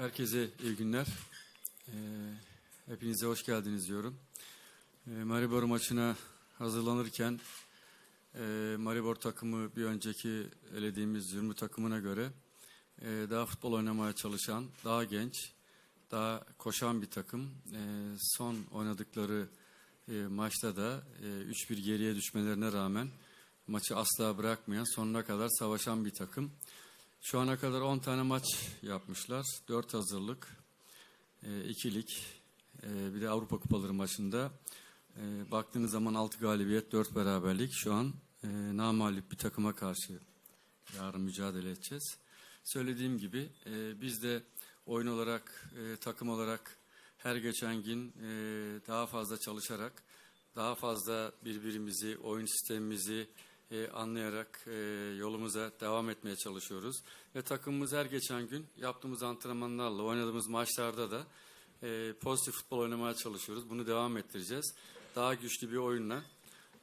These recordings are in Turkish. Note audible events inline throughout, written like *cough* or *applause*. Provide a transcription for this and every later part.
Herkese iyi günler. Ee, hepinize hoş geldiniz diyorum. Ee, Maribor maçına hazırlanırken e, Maribor takımı bir önceki elediğimiz 20 takımına göre e, daha futbol oynamaya çalışan, daha genç, daha koşan bir takım. E, son oynadıkları e, maçta da e, 3-1 geriye düşmelerine rağmen maçı asla bırakmayan, sonuna kadar savaşan bir takım. Şu ana kadar 10 tane maç yapmışlar. 4 hazırlık, 2 lig, e, bir de Avrupa Kupaları maçında. E, Baktığınız zaman 6 galibiyet, 4 beraberlik. Şu an e, namalip bir takıma karşı yarın mücadele edeceğiz. Söylediğim gibi e, biz de oyun olarak, e, takım olarak her geçen gün e, daha fazla çalışarak, daha fazla birbirimizi, oyun sistemimizi e, anlayarak e, yolumuza devam etmeye çalışıyoruz. Ve takımımız her geçen gün yaptığımız antrenmanlarla, oynadığımız maçlarda da e, pozitif futbol oynamaya çalışıyoruz. Bunu devam ettireceğiz. Daha güçlü bir oyunla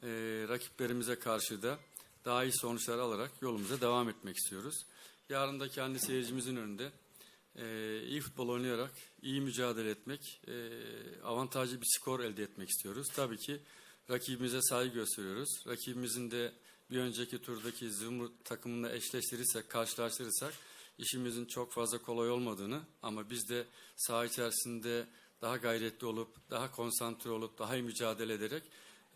e, rakiplerimize karşı da daha iyi sonuçlar alarak yolumuza devam etmek istiyoruz. Yarın da kendi seyircimizin önünde e, iyi futbol oynayarak iyi mücadele etmek, e, avantajlı bir skor elde etmek istiyoruz. Tabii ki rakibimize saygı gösteriyoruz. Rakibimizin de bir önceki turdaki Zumrut takımında eşleştirirsek, karşılaştırırsak işimizin çok fazla kolay olmadığını ama biz de saha içerisinde daha gayretli olup, daha konsantre olup, daha iyi mücadele ederek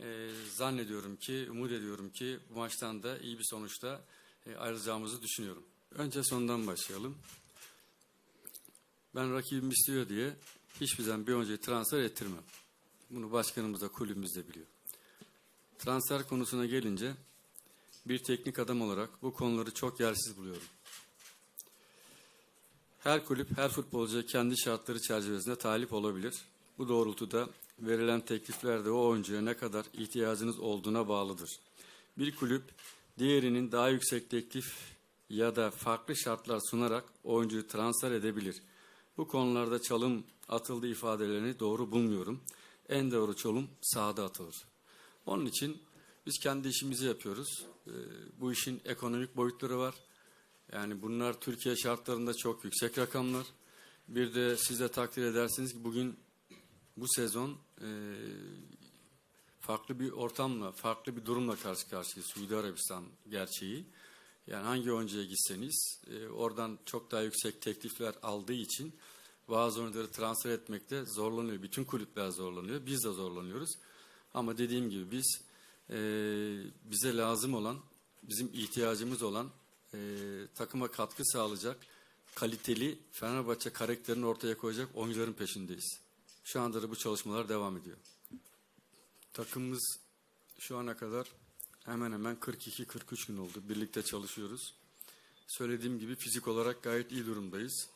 e, zannediyorum ki, umut ediyorum ki bu maçtan da iyi bir sonuçla e, ayrılacağımızı düşünüyorum. Önce sondan başlayalım. Ben rakibim istiyor diye hiçbir zaman bir önce transfer ettirmem. Bunu başkanımız da kulübümüz de biliyor. Transfer konusuna gelince bir teknik adam olarak bu konuları çok yersiz buluyorum. Her kulüp, her futbolcu kendi şartları çerçevesinde talip olabilir. Bu doğrultuda verilen teklifler de o oyuncuya ne kadar ihtiyacınız olduğuna bağlıdır. Bir kulüp diğerinin daha yüksek teklif ya da farklı şartlar sunarak oyuncuyu transfer edebilir. Bu konularda çalım atıldı ifadelerini doğru bulmuyorum. En doğru çalım sahada atılır. Onun için biz kendi işimizi yapıyoruz. Ee, bu işin ekonomik boyutları var. Yani bunlar Türkiye şartlarında çok yüksek rakamlar. Bir de siz de takdir edersiniz ki bugün bu sezon e, farklı bir ortamla, farklı bir durumla karşı karşıyayız. Suudi Arabistan gerçeği. Yani hangi oyuncuya gitseniz e, oradan çok daha yüksek teklifler aldığı için bazı oyuncuları transfer etmekte zorlanıyor. Bütün kulüpler zorlanıyor. Biz de zorlanıyoruz. Ama dediğim gibi biz e, bize lazım olan, bizim ihtiyacımız olan e, takıma katkı sağlayacak kaliteli Fenerbahçe karakterini ortaya koyacak oyuncuların peşindeyiz. Şu anda da bu çalışmalar devam ediyor. Takımımız şu ana kadar hemen hemen 42-43 gün oldu. Birlikte çalışıyoruz. Söylediğim gibi fizik olarak gayet iyi durumdayız.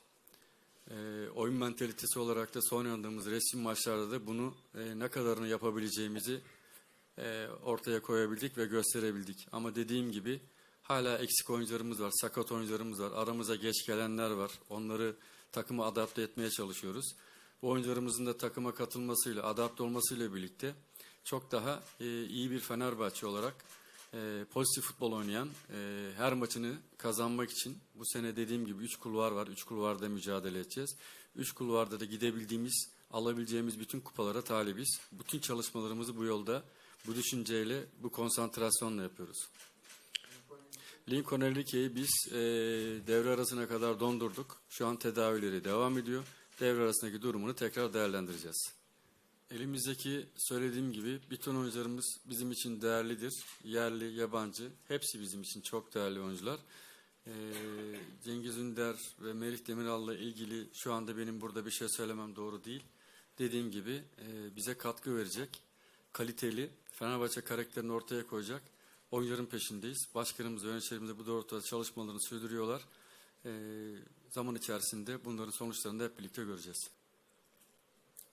E, oyun mentalitesi olarak da son oynadığımız resim maçlarda da bunu e, ne kadarını yapabileceğimizi e, ortaya koyabildik ve gösterebildik. Ama dediğim gibi hala eksik oyuncularımız var, sakat oyuncularımız var, aramıza geç gelenler var. Onları takıma adapte etmeye çalışıyoruz. Bu oyuncularımızın da takıma katılmasıyla, adapte olmasıyla birlikte çok daha e, iyi bir Fenerbahçe olarak e, pozitif futbol oynayan, her maçını kazanmak için bu sene dediğim gibi 3 kulvar var. 3 kulvarda mücadele edeceğiz. 3 kulvarda da gidebildiğimiz, alabileceğimiz bütün kupalara talibiz. Bütün çalışmalarımızı bu yolda, bu düşünceyle, bu konsantrasyonla yapıyoruz. Lincoln Enrique'yi biz e, devre arasına kadar dondurduk. Şu an tedavileri devam ediyor. Devre arasındaki durumunu tekrar değerlendireceğiz. Elimizdeki söylediğim gibi bütün oyuncularımız bizim için değerlidir. Yerli, yabancı hepsi bizim için çok değerli oyuncular. Ee, Cengiz Ünder ve Merih Demiral'la ilgili şu anda benim burada bir şey söylemem doğru değil. Dediğim gibi e, bize katkı verecek, kaliteli, Fenerbahçe karakterini ortaya koyacak oyuncuların peşindeyiz. Başkanımız yöneticilerimiz bu doğrultuda çalışmalarını sürdürüyorlar. Ee, zaman içerisinde bunların sonuçlarını da hep birlikte göreceğiz.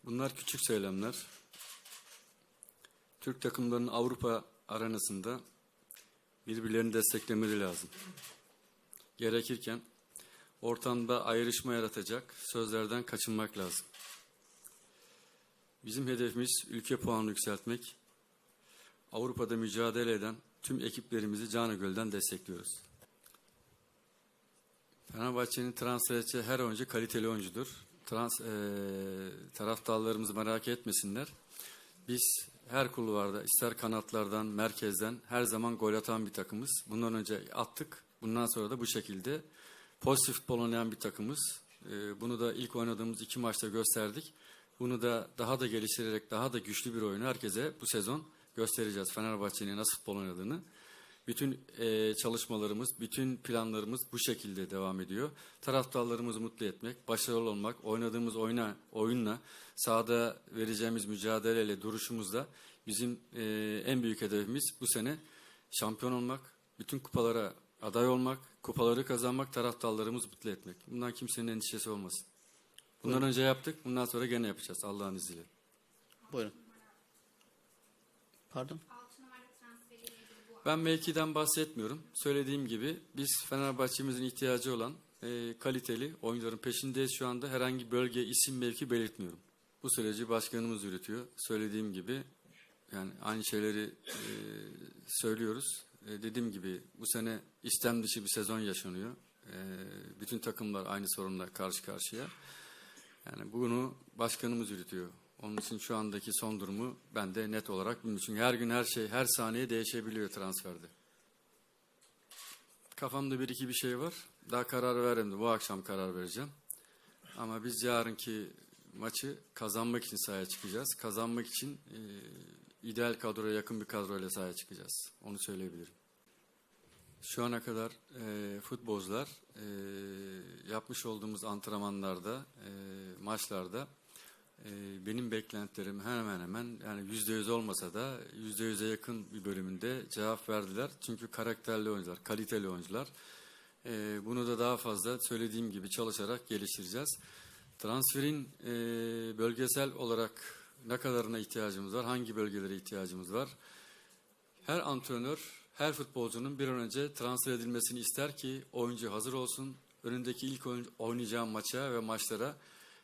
Bunlar küçük söylemler. Türk takımlarının Avrupa arenasında birbirlerini desteklemeleri lazım. Gerekirken ortamda ayrışma yaratacak sözlerden kaçınmak lazım. Bizim hedefimiz ülke puanını yükseltmek. Avrupa'da mücadele eden tüm ekiplerimizi canı gölden destekliyoruz. Fenerbahçe'nin transfer edeceği her oyuncu kaliteli oyuncudur. Trans, eee taraftarlarımız merak etmesinler. Biz her kulvarda ister kanatlardan, merkezden her zaman gol atan bir takımız. Bundan önce attık. Bundan sonra da bu şekilde pozitif futbol oynayan bir takımız. Eee, bunu da ilk oynadığımız iki maçta gösterdik. Bunu da daha da geliştirerek daha da güçlü bir oyunu herkese bu sezon göstereceğiz. Fenerbahçe'nin nasıl futbol oynadığını. Bütün eee, çalışmalarımız, bütün planlarımız bu şekilde devam ediyor. Taraftarlarımızı mutlu etmek, başarılı olmak, oynadığımız oyuna, oyunla, sahada vereceğimiz mücadeleyle, duruşumuzla bizim eee, en büyük hedefimiz bu sene şampiyon olmak, bütün kupalara aday olmak, kupaları kazanmak, taraftarlarımızı mutlu etmek. Bundan kimsenin endişesi olmasın. Bundan önce yaptık, bundan sonra gene yapacağız Allah'ın izniyle. Buyurun. Pardon. Ben mevkiden bahsetmiyorum. Söylediğim gibi biz Fenerbahçe'mizin ihtiyacı olan e, kaliteli oyuncuların peşindeyiz şu anda. Herhangi bölge, isim, mevki belirtmiyorum. Bu süreci başkanımız yürütüyor. Söylediğim gibi yani aynı şeyleri e, söylüyoruz. E, dediğim gibi bu sene istem dışı bir sezon yaşanıyor. E, bütün takımlar aynı sorunla karşı karşıya. Yani bunu başkanımız yürütüyor. Onun için şu andaki son durumu ben de net olarak bilmiyorum. Çünkü her gün her şey, her saniye değişebiliyor transferde. Kafamda bir iki bir şey var. Daha karar vermedim. Bu akşam karar vereceğim. Ama biz yarınki maçı kazanmak için sahaya çıkacağız. Kazanmak için e, ideal kadroya yakın bir kadroyla sahaya çıkacağız. Onu söyleyebilirim. Şu ana kadar e, futbolcular e, yapmış olduğumuz antrenmanlarda, e, maçlarda e, benim beklentilerim hemen hemen yani yüzde yüz olmasa da yüzde yüze yakın bir bölümünde cevap verdiler. Çünkü karakterli oyuncular, kaliteli oyuncular. E, bunu da daha fazla söylediğim gibi çalışarak geliştireceğiz. Transferin e, bölgesel olarak ne kadarına ihtiyacımız var, hangi bölgelere ihtiyacımız var? Her antrenör, her futbolcunun bir an önce transfer edilmesini ister ki oyuncu hazır olsun. Önündeki ilk oynayacağı maça ve maçlara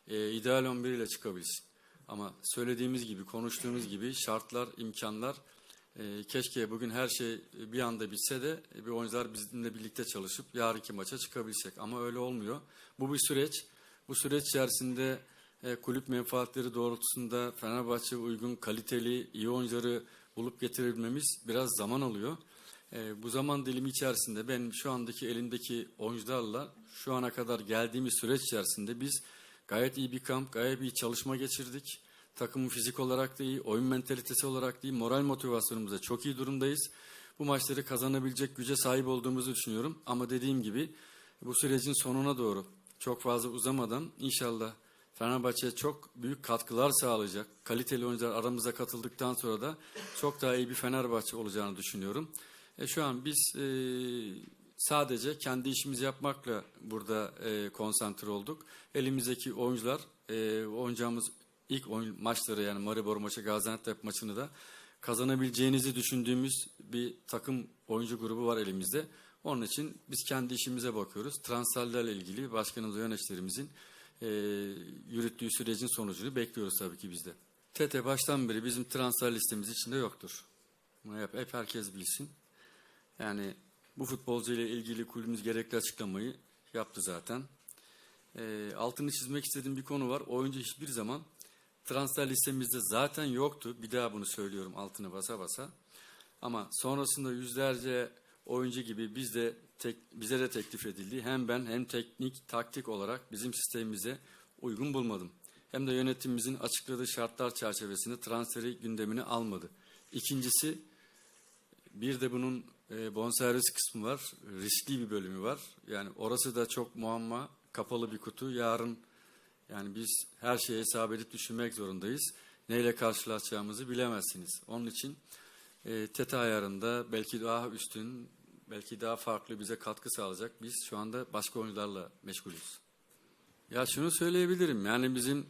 e, ideal 11 ile çıkabilsin. Ama söylediğimiz gibi, konuştuğumuz gibi şartlar, imkanlar e, keşke bugün her şey bir anda bitse de e, bir oyuncular bizimle birlikte çalışıp yarınki maça çıkabilsek. Ama öyle olmuyor. Bu bir süreç. Bu süreç içerisinde e, kulüp menfaatleri doğrultusunda Fenerbahçe uygun, kaliteli, iyi oyuncuları bulup getirebilmemiz biraz zaman alıyor. E, bu zaman dilimi içerisinde ben şu andaki elimdeki oyuncularla şu ana kadar geldiğimiz süreç içerisinde biz gayet iyi bir kamp, gayet iyi çalışma geçirdik. Takımın fizik olarak da iyi, oyun mentalitesi olarak da iyi, moral motivasyonumuzda çok iyi durumdayız. Bu maçları kazanabilecek güce sahip olduğumuzu düşünüyorum. Ama dediğim gibi bu sürecin sonuna doğru çok fazla uzamadan inşallah Fenerbahçe'ye çok büyük katkılar sağlayacak. Kaliteli oyuncular aramıza katıldıktan sonra da çok daha iyi bir Fenerbahçe olacağını düşünüyorum. E, şu an biz e, sadece kendi işimizi yapmakla burada e, konsantre olduk. Elimizdeki oyuncular, e, oynayacağımız ilk oyun maçları yani Maribor maçı, Gaziantep maçını da kazanabileceğinizi düşündüğümüz bir takım oyuncu grubu var elimizde. Onun için biz kendi işimize bakıyoruz. Transferlerle ilgili başkanımız ve yöneticilerimizin e, yürüttüğü sürecin sonucunu bekliyoruz tabii ki biz de. TT baştan beri bizim transfer listemiz içinde yoktur. Bunu hep, hep herkes bilsin. Yani bu futbolcu ile ilgili kulübümüz gerekli açıklamayı yaptı zaten. E, altını çizmek istediğim bir konu var. Oyuncu hiçbir zaman transfer listemizde zaten yoktu. Bir daha bunu söylüyorum altını basa basa. Ama sonrasında yüzlerce oyuncu gibi biz de tek, bize de teklif edildi. Hem ben hem teknik, taktik olarak bizim sistemimize uygun bulmadım. Hem de yönetimimizin açıkladığı şartlar çerçevesinde transferi gündemine almadı. İkincisi bir de bunun e, bonservis kısmı var. Riskli bir bölümü var. Yani orası da çok muamma, kapalı bir kutu. Yarın yani biz her şeyi hesap edip düşünmek zorundayız. Neyle karşılaşacağımızı bilemezsiniz. Onun için e, TET ayarında belki daha üstün, belki daha farklı bize katkı sağlayacak. Biz şu anda başka oyuncularla meşgulüz. Ya şunu söyleyebilirim. Yani bizim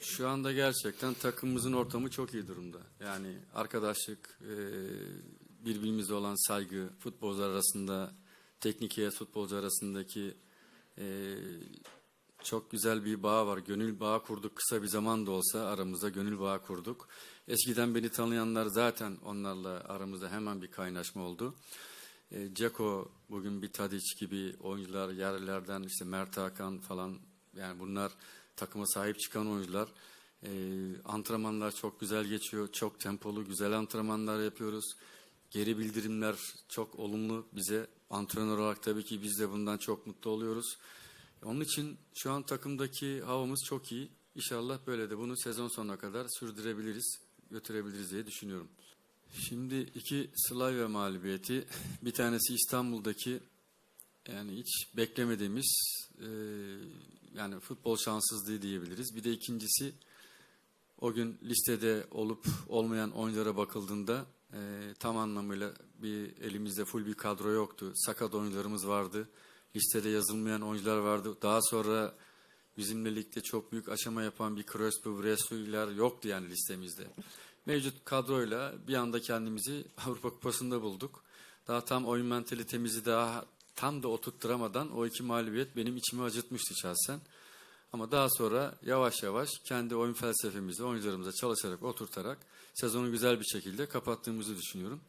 şu anda gerçekten takımımızın ortamı çok iyi durumda. Yani arkadaşlık, e, birbirimizle olan saygı, futbolcular arasında, teknik heyet futbolcu arasındaki e, çok güzel bir bağ var. Gönül bağı kurduk. Kısa bir zaman da olsa aramızda gönül bağı kurduk. Eskiden beni tanıyanlar zaten onlarla aramızda hemen bir kaynaşma oldu. E, Ceko bugün bir Tadic gibi oyuncular yerlerden işte Mert Hakan falan yani bunlar takıma sahip çıkan oyuncular. E, antrenmanlar çok güzel geçiyor. Çok tempolu güzel antrenmanlar yapıyoruz. Geri bildirimler çok olumlu bize. Antrenör olarak tabii ki biz de bundan çok mutlu oluyoruz. Onun için şu an takımdaki havamız çok iyi. İnşallah böyle de bunu sezon sonuna kadar sürdürebiliriz, götürebiliriz diye düşünüyorum. Şimdi iki Slavia mağlubiyeti. Bir tanesi İstanbul'daki yani hiç beklemediğimiz e, yani futbol şanssızlığı diyebiliriz. Bir de ikincisi o gün listede olup olmayan oyunculara bakıldığında e, tam anlamıyla bir elimizde full bir kadro yoktu. Sakat oyuncularımız vardı. Listede yazılmayan oyuncular vardı. Daha sonra bizimle ligde çok büyük aşama yapan bir Crespo, Vresu'lar yoktu yani listemizde. Mevcut kadroyla bir anda kendimizi *laughs* Avrupa Kupası'nda bulduk. Daha tam oyun mentalitemizi daha tam da oturtturamadan o iki mağlubiyet benim içimi acıtmıştı şahsen. Ama daha sonra yavaş yavaş kendi oyun felsefemizi oyuncularımıza çalışarak, oturtarak sezonu güzel bir şekilde kapattığımızı düşünüyorum.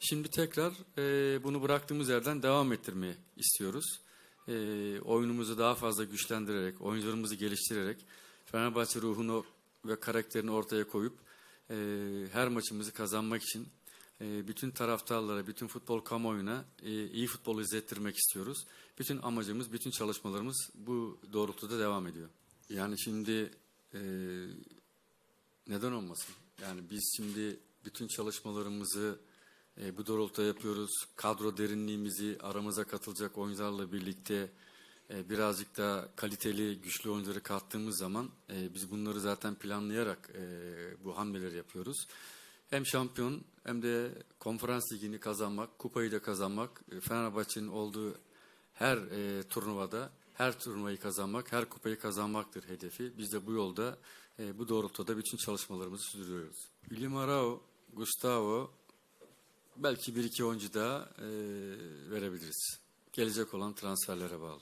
Şimdi tekrar e, bunu bıraktığımız yerden devam ettirmeyi istiyoruz. E, oyunumuzu daha fazla güçlendirerek, oyuncularımızı geliştirerek, Fenerbahçe ruhunu ve karakterini ortaya koyup e, her maçımızı kazanmak için bütün taraftarlara, bütün futbol kamuoyuna e, iyi futbol izlettirmek istiyoruz. Bütün amacımız, bütün çalışmalarımız bu doğrultuda devam ediyor. Yani şimdi e, neden olmasın? Yani biz şimdi bütün çalışmalarımızı e, bu doğrultuda yapıyoruz. Kadro derinliğimizi aramıza katılacak oyuncularla birlikte birazcık da kaliteli, güçlü oyuncuları kattığımız zaman biz bunları zaten planlayarak bu hamleleri yapıyoruz. Hem şampiyon hem de konferans ligini kazanmak, kupayı da kazanmak, e, Fenerbahçe'nin olduğu her e, turnuvada her turnuvayı kazanmak, her kupayı kazanmaktır hedefi. Biz de bu yolda, e, bu doğrultuda bütün çalışmalarımızı sürdürüyoruz. William Arao, Gustavo, belki bir iki oyuncu daha e, verebiliriz. Gelecek olan transferlere bağlı.